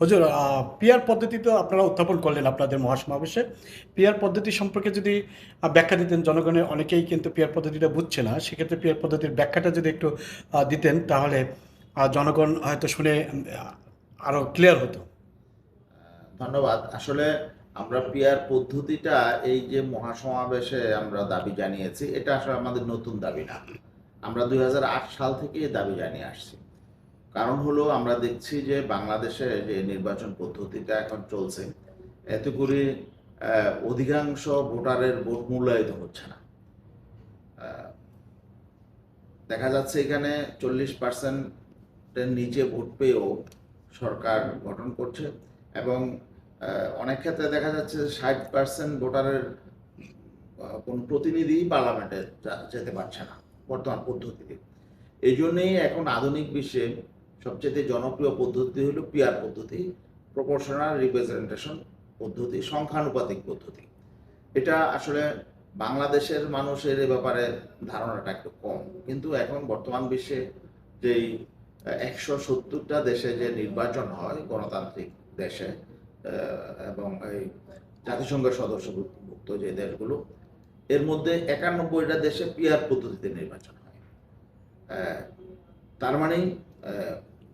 হুজুর পিয়ার পদ্ধতি তো আপনারা উত্থাপন করলেন আপনাদের মহাসমাবেশে। পিয়ার পদ্ধতি সম্পর্কে যদি ব্যাখ্যা দিতেন জনগণের অনেকেই কিন্তু পিয়ার পদ্ধতিটা বুঝছে না। সেক্ষেত্রে পিয়ার পদ্ধতির ব্যাখ্যাটা যদি একটু দিতেন তাহলে জনগণ হয়তো শুনে উম, আরও ক্লিয়ার হতো। ধন্যবাদ। আসলে আমরা পিয়ার পদ্ধতিটা এই যে মহাসমাবেশে আমরা দাবি জানিয়েছি এটা আসলে আমাদের নতুন দাবি না। আমরা দুই হাজার আট সাল থেকে দাবি জানিয়ে আসছি। কারণ হলো আমরা দেখছি যে বাংলাদেশে যে নির্বাচন পদ্ধতিটা এখন চলছে, এতে করে অধিকাংশ ভোটারের ভোট মূল্যায়িত হচ্ছে না। দেখা যাচ্ছে এখানে চল্লিশ পার্সেন্টের নিচে ভোট পেয়েও সরকার গঠন করছে এবং অনেক ক্ষেত্রে দেখা যাচ্ছে ষাট পার্সেন্ট ভোটারের কোন প্রতিনিধি পার্লামেন্টে যেতে পারছে না বর্তমান পদ্ধতিতে। এই জন্যেই এখন আধুনিক বিশ্বে সবচেয়ে জনপ্রিয় পদ্ধতি হলো পিয়ার পদ্ধতি প্রপোর্শনাল রিপ্রেজেন্টেশন পদ্ধতি, সংখ্যানুপাতিক পদ্ধতি। এটা আসলে বাংলাদেশের মানুষের এ ব্যাপারে ধারণাটা একটু কম। কিন্তু এখন বর্তমান বিশ্বে যেই একশো সত্তরটা দেশে যে নির্বাচন হয়, গণতান্ত্রিক দেশে এবং এই জাতিসংঘের সদস্যভুক্ত যে দেশগুলো, এর মধ্যে একানব্বইটা দেশে পিয়ার পদ্ধতিতে নির্বাচন হয়। তার মানে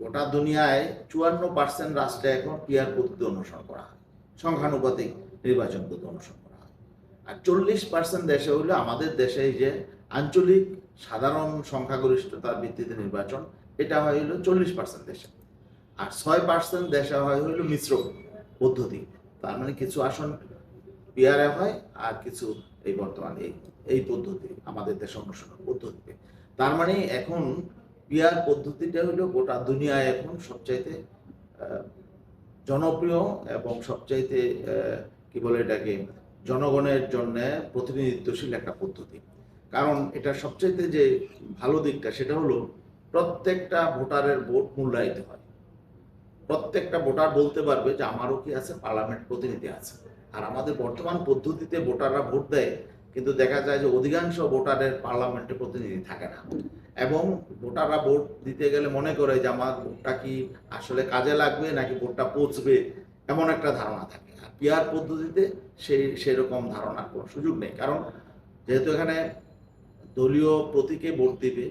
গোটা দুনিয়ায় চুয়ান্ন পার্সেন্ট রাষ্ট্রে এখন পিয়ার পদ্ধতি অনুসরণ করা হয়। সংখ্যানুপাতিক নির্বাচন পদ্ধতি অনুসরণ করা হয়। আর চল্লিশ পার্সেন্ট দেশে হইলে আমাদের দেশে যে আঞ্চলিক সাধারণ সংখ্যাগরিষ্ঠতার ভিত্তিতে নির্বাচন, এটা হয় হলো চল্লিশ পার্সেন্ট দেশে। আর ছয় পার্সেন্ট দেশে হয় হইল মিশ্র পদ্ধতি। তার মানে কিছু আসন পিয়ারে হয় আর কিছু এই বর্তমানে এই পদ্ধতি, আমাদের দেশে অনুসরণ পদ্ধতিতে তার মানে এখন পিয়ার পদ্ধতিটা হলো গোটা দুনিয়ায় এখন সবচাইতে জনপ্রিয় এবং সবচাইতে কি বলে এটাকে, জনগণের জন্য প্রতিনিধিত্বশীল একটা পদ্ধতি। কারণ এটা সবচাইতে যে ভালো দিকটা সেটা হলো প্রত্যেকটা ভোটারের ভোট মূল্যায়িত হয়। প্রত্যেকটা ভোটার বলতে পারবে যে আমারও কি আছে, পার্লামেন্ট প্রতিনিধি আছে। আর আমাদের বর্তমান পদ্ধতিতে ভোটাররা ভোট দেয় কিন্তু দেখা যায় যে অধিকাংশ ভোটারের পার্লামেন্টে প্রতিনিধি থাকে না। এবং ভোটাররা ভোট দিতে গেলে মনে করে যে আমার ভোটটা কি আসলে কাজে লাগবে নাকি ভোটটা পৌঁছবে এমন একটা ধারণা থাকে। আর পিয়ার পদ্ধতিতে সেই, সেরকম ধারণার কোনো সুযোগ নেই। কারণ যেহেতু এখানে দলীয় প্রতীকে ভোট দিবে,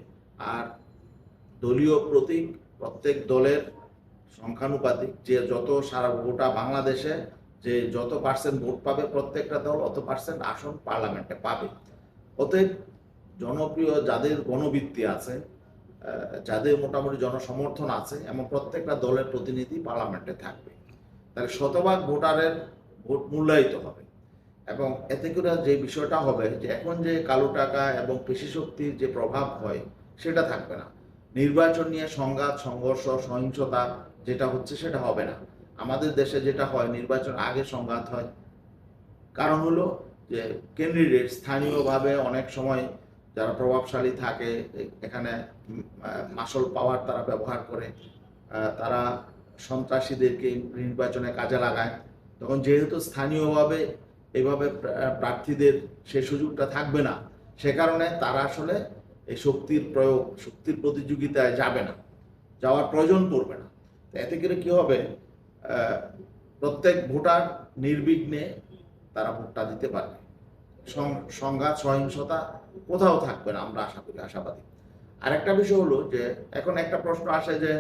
আর দলীয় প্রতীক প্রত্যেক দলের সংখ্যানুপাতিক, যে যত সারা গোটা বাংলাদেশে যে যত পার্সেন্ট ভোট পাবে প্রত্যেকটা দল, অত পার্সেন্ট আসন পার্লামেন্টে পাবে। অতএব জনপ্রিয় যাদের গণবৃত্তি আছে যাদের মোটামুটি জনসমর্থন আছে, এমন প্রত্যেকটা দলের প্রতিনিধি পার্লামেন্টে থাকবে। তাহলে শতভাগ ভোটারের ভোট মূল্যায়িত হবে। এবং এতে করে যে বিষয়টা হবে যে এখন যে কালো টাকা এবং পেশি শক্তির যে প্রভাব হয়, সেটা থাকবে না। নির্বাচন নিয়ে সংঘাত, সংঘর্ষ, সহিংসতা যেটা হচ্ছে সেটা হবে না। আমাদের দেশে যেটা হয়, নির্বাচন আগে সংঘাত হয়। কারণ হলো যে ক্যান্ডিডেট স্থানীয়ভাবে অনেক সময় যারা প্রভাবশালী থাকে, এখানে মাসল পাওয়ার তারা ব্যবহার করে তারা সন্ত্রাসীদেরকে নির্বাচনে কাজে লাগায়। তখন যেহেতু স্থানীয়ভাবে এইভাবে প্রার্থীদের সে সুযোগটা থাকবে না, সে কারণে তারা আসলে এই শক্তির প্রয়োগ, শক্তির প্রতিযোগিতায় যাবে না, যাওয়ার প্রয়োজন পড়বে না। এতে করে কী হবে? প্রত্যেক ভোটার নির্বিঘ্নে তারা ভোটটা দিতে পারবে। সংঘাত, সহিংসতা কোথাও থাকবে না, আমরা আশা করি, আশাবাদী। আরেকটা বিষয় হলো যে, এখন একটা প্রশ্ন আসে যে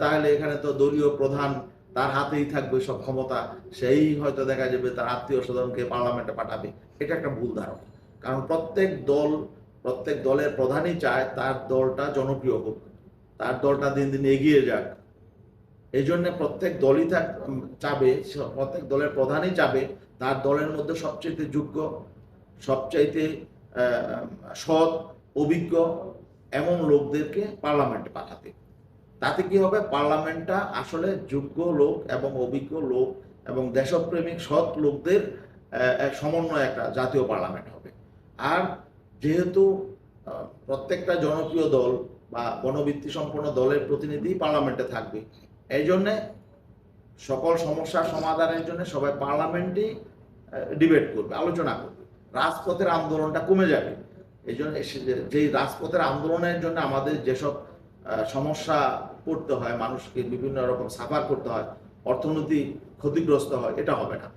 তাহলে এখানে তো দলীয় প্রধান তার হাতেই থাকবে সব ক্ষমতা, সেই হয়তো দেখা যাবে তার আত্মীয় স্বজনকে পার্লামেন্টে পাঠাবে। এটা একটা ভুল ধারণা। কারণ প্রত্যেক দল, প্রত্যেক দলের প্রধানই চায় তার দলটা জনপ্রিয় হোক, তার দলটা দিন দিন এগিয়ে যাক। এই জন্য প্রত্যেক দলই চাবে প্রত্যেক দলের প্রধানই চাবে, তার দলের মধ্যে সবচেয়ে যোগ্য, সবচাইতে সৎ, অভিজ্ঞ এমন লোকদেরকে পার্লামেন্টে পাঠাতে। তাতে কি হবে? পার্লামেন্টটা আসলে যোগ্য লোক এবং অভিজ্ঞ লোক এবং দেশপ্রেমিক সৎ লোকদের সমন্বয় একটা জাতীয় পার্লামেন্ট হবে। আর যেহেতু প্রত্যেকটা জনপ্রিয় দল বা গণভিত্তি সম্পন্ন দলের প্রতিনিধি পার্লামেন্টে থাকবে এই জন্যে সকল সমস্যার সমাধানের জন্য সবাই পার্লামেন্টই ডিবেট করবে, আলোচনা করবে। রাজপথের আন্দোলনটা কমে যাবে। এই জন্য যেই রাজপথের আন্দোলনের জন্য আমাদের যেসব সমস্যা পড়তে হয়, মানুষকে বিভিন্ন রকম সাফার করতে হয়, অর্থনীতি ক্ষতিগ্রস্ত হয়, এটা হবে না।